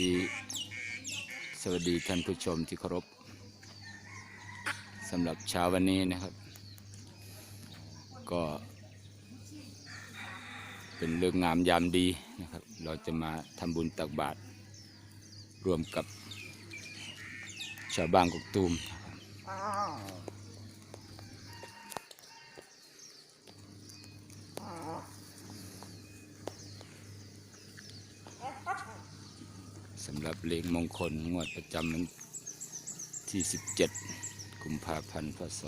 ดีสวัสดีท่านผู้ชมที่เคารพสำหรับเช้าวันนี้นะครับ ก็ เป็นเรื่องงามยามดีนะครับ เราจะมาทำบุญตักบาตรรวมกับชาวบ้านกกตูมนะครับ สำหรับเลขมงคลงวดประจำวันที่ 17 กุมภาพันธ์พศ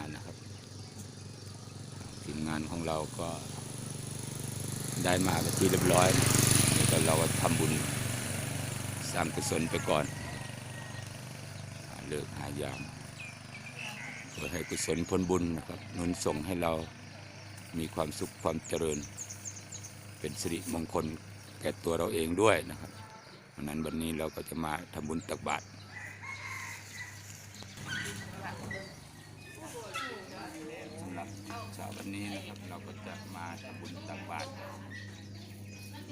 2565 นะครับทีมงานของเราก็ได้มาเป็นที่เรียบร้อยนะแล้วก็เราก็ทำบุญสร้างกุศลไปก่อนเลิกหายามเพื่อให้กุศลผลบุญนะครับนุนส่งให้เรามีความสุขความเจริญ เป็นสิริมงคลแก่ตัวเราเองด้วยนะครับเพราะนั้นวันนี้เราก็จะมาทำบุญตักบาตรสำหรับเช้าวันนี้นะครับเราก็จะมาทำบุญตักบาตร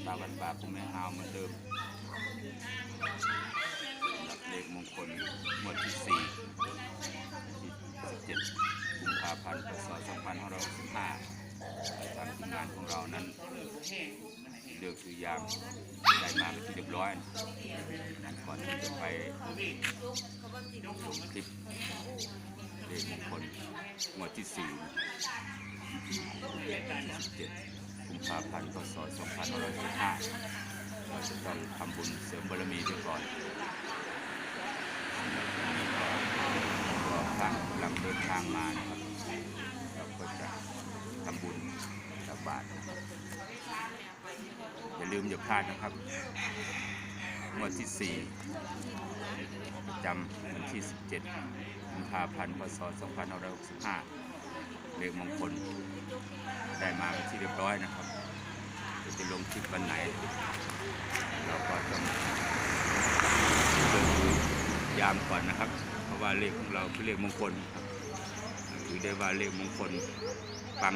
ตาวันบาปุแม่ฮาวเหมือนเดิมสำหรับเลขมงคลหมวดที่สี่ที่สิบเจ็ดกุมภาพันธ์พศสองพันห้าร้อยสิบห้าทางทีมงานของเรานั้น เลือกคือยามได้มาเป็นที่เรียบร้อยนั้นก่อนที่จะไปคลิปเลขมงคลงวดที่สี่เจ็ดกุมภาพันธ์พศสองพันห้าร้อยสิบห้าเราจะต้องทำบุญเสริมบารมีไปก่อนก็ตั้งกำลังเดินทางมานะครับเราก็จะทำบุญ ตักบาตรนะครับอย่าลืมอย่าพลาดนะครับงวดที่สี่ประจำวันที่ 17กุมภาพันธ์พศ2565เลขมงคล ได้มาเป็นที่เรียบร้อยนะครับ จะจะลงคลิปวันไหน เราก็ต้องเดินดูยามก่อนนะครับ เพราะว่าเลขของเราคือเลขมงคลครับถือได้ว่าเลขมงคล ปัง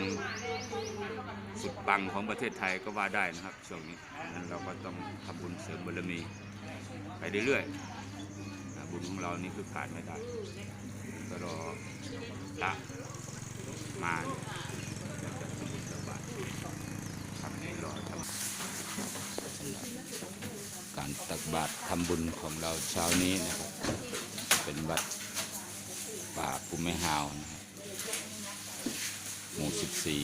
สุดปังของประเทศไทยก็ว่าได้นะครับช่วงนี้ดังนั้นเราก็ต้องทำบุญเสริมบารมี ไปเรื่อยๆบุญของเรานี่คือขาดไม่ได้ก็รอพระมาจะทำบุญตักบาตรทำให้รอทำการตักบาตรทำบุญของเราเช้านี้นะครับ เป็นวัดป่าภูมิหาวนะ หมู่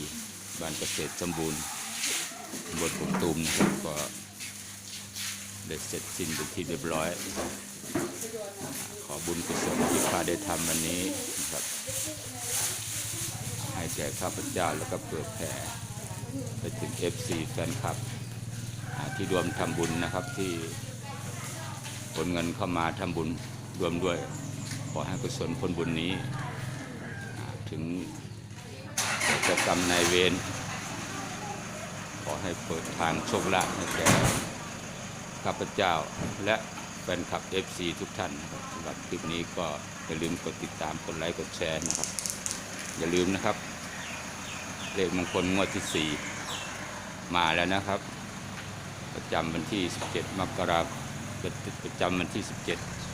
14 บ้านเกษตรสมบูรณ์บนกกตูมนะครับก็ได้เสร็จสิ้นเป็นที่เรียบร้อย ขอบุญกุศลที่ข้าได้ทำวันนี้นะครับ ให้แก่ข้าพเจ้าแล้วก็เปิดแผ่ไปถึง FC แฟนคลับที่รวมทำบุญนะครับที่ผลเงินเข้ามาทำบุญรวมด้วย ขอให้กุศลผลบุญนี้ ถึง จ้ากรรมนายเวรขอให้เปิดทางโชคลาภให้แก่ข้าพเจ้าและแฟนคลับ FC ทุกท่านนะครับสำหรับคลิปนี้ก็อย่าลืมกดติดตามกดไลค์กดแชร์นะครับ อย่าลืมนะครับ เลขมงคลงวดที่ 4 มาแล้วนะครับ ประจำวันที่ 17 มกราคมประจำวันที่ 17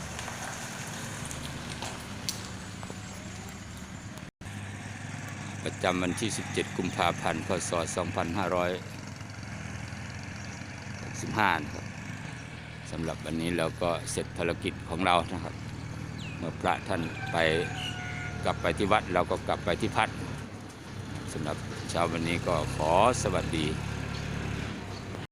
ประจำวันที่ 17 กุมภาพันธ์ พศ 2565นะครับสำหรับวันนี้เราก็เสร็จภารกิจของเรานะครับ เมื่อพระท่านไปกลับไปที่วัดเราก็กลับไปที่พัดสำหรับเช้าวันนี้ก็ขอสวัสดี